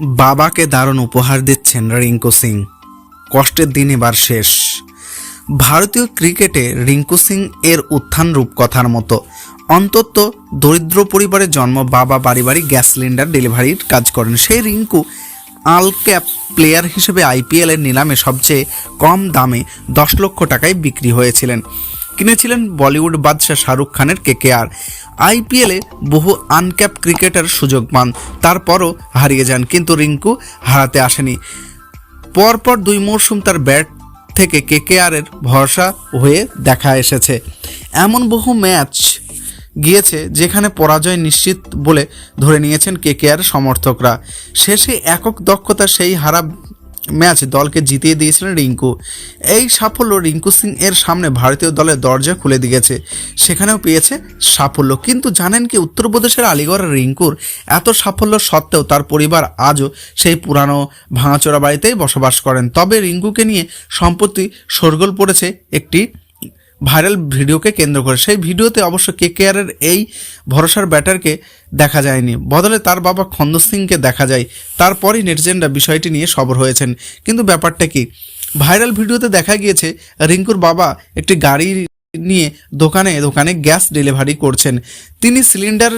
বাবাকে দারুণ উপহার দিচ্ছেন রিঙ্কু সিং। কষ্টের দিন এবার শেষ। ভারতীয় ক্রিকেটে রিঙ্কু সিং এর উত্থান রূপকথার মতো। অন্তত দরিদ্র পরিবারে জন্ম বাবা বাড়ি বাড়ি গ্যাস সিলিন্ডার ডেলিভারির কাজ করেন। সেই রিঙ্কু আল ক্যাপ প্লেয়ার হিসেবে আইপিএলের নিলামে সবচেয়ে কম দামে দশ লক্ষ টাকায় বিক্রি হয়েছিলেন। কিনেছিলেন বলিউড বাদশাহ শাহরুখ খানের কেকেআর। আইপিএলে বহু আনক্যাপ ক্রিকেটার সুযোগ পান, তারপরও হারিয়ে যান, কিন্তু রিঙ্কু হারাতে আসেনি। পরপর দুই মরশুম তার ব্যাট থেকে কেকেআরের ভরসা হয়ে দেখা এসেছে। এমন বহু ম্যাচ গিয়েছে যেখানে পরাজয় নিশ্চিত বলে ধরে নিয়েছেন কেকেআর সমর্থকরা। শেষে একক দক্ষতা সেই হারা ম্যাচ দলকে জিতিয়ে দিয়েছিলেন রিঙ্কু। এই সাফল্য রিঙ্কু সিং এর সামনে ভারতীয় দলের দরজা খুলে দিয়েছে। সেখানেও পেয়েছে সাফল্য। কিন্তু জানেন কি, উত্তরপ্রদেশের আলিগড়ের রিঙ্কুর এত সাফল্য সত্ত্বেও তার পরিবার আজও সেই পুরানো ভাঙাচোরা বাড়িতেই বসবাস করেন। তবে রিঙ্কুকে নিয়ে সম্প্রতি সরগোল পড়েছে একটি ভাইরাল ভিডিওকে কেন্দ্র করে। সেই ভিডিওতে অবশ্য কে কেয়ারের এই ভরসার ব্যাটারকে দেখা যায়নি। বদলে তার বাবা খন্দ সিংকে দেখা যায়। তারপরই নেটিজেনরা বিষয়টি নিয়ে সবর হয়েছেন। কিন্তু ব্যাপারটা কি? ভাইরাল ভিডিওতে দেখা গিয়েছে, রিঙ্কুর বাবা একটি গাড়ি নিয়ে দোকানে দোকানে গ্যাস ডেলিভারি করছেন। তিনি সিলিন্ডার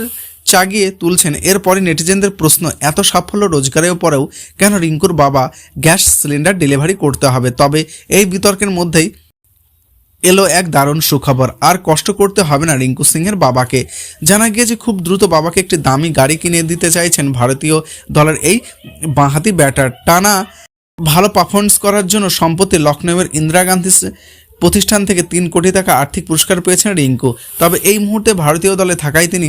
চাগিয়ে তুলছেন। এরপরে নেটিজেনদের প্রশ্ন, এত সাফল্য রোজগারের পরেও কেন রিঙ্কুর বাবা গ্যাস সিলিন্ডার ডেলিভারি করতে হবে? তবে এই বিতর্কের মধ্যেই এলো এক দারুণ সুখবর। আর কষ্ট করতে হবে না রিঙ্কু সিংয়ের বাবাকে। জানা গিয়েছে খুব দ্রুত বাবাকে একটি দামি গাড়ি কিনে দিতে চাইছেন ভারতীয় দলের এই বাঁহাতি ব্যাটার। টানা ভালো পারফরমেন্স করার জন্য সম্প্রতি লখনৌয়ের ইন্দিরা গান্ধী প্রতিষ্ঠান থেকে তিন কোটি টাকা আর্থিক পুরস্কার পেয়েছেন রিঙ্কু। তবে এই মুহূর্তে ভারতীয় দলে থাকায় তিনি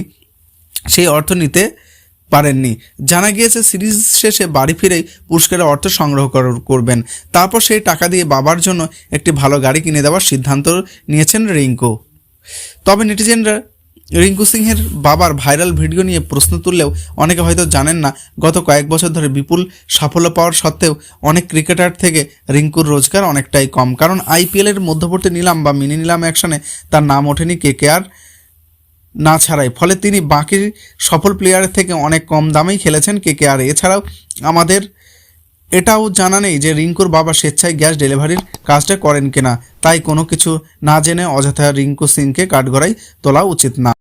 সেই অর্থ নিতে পারেননি। জানা গিয়েছে, সিরিজ শেষে বাড়ি ফিরেই পুরস্কারের অর্থ সংগ্রহ কর- করবেন। তারপর সেই টাকা দিয়ে বাবার জন্য একটি ভালো গাড়ি কিনে দেওয়ার সিদ্ধান্ত নিয়েছেন রিঙ্কু। তবে নেটিজেনরা রিঙ্কু সিংহের বাবার ভাইরাল ভিডিও নিয়ে প্রশ্ন তুললেও অনেকে হয়তো জানেন না, গত কয়েক বছর ধরে বিপুল সাফল্য পাওয়ার সত্ত্বেও অনেক ক্রিকেটার থেকে রিঙ্কুর রোজগার অনেকটাই কম। কারণ আইপিএলের মধ্যবর্তী নিলাম বা মিনি নিলাম অ্যাকশনে তার নাম ওঠেনি কে কে আর না ছাড়াই। ফলে তিনি বাকি সফল প্লেয়ারের থেকে অনেক কম দামেই খেলেছেন কে কে আর। এছাড়াও আমাদের এটাও জানা নেই যে রিঙ্কুর বাবা স্বেচ্ছায় গ্যাস ডেলিভারির কাজটা করেন কিনা। তাই কোনো কিছু না জেনে অযথা রিঙ্কু সিংকে কাঠগড়াই তোলা উচিত না।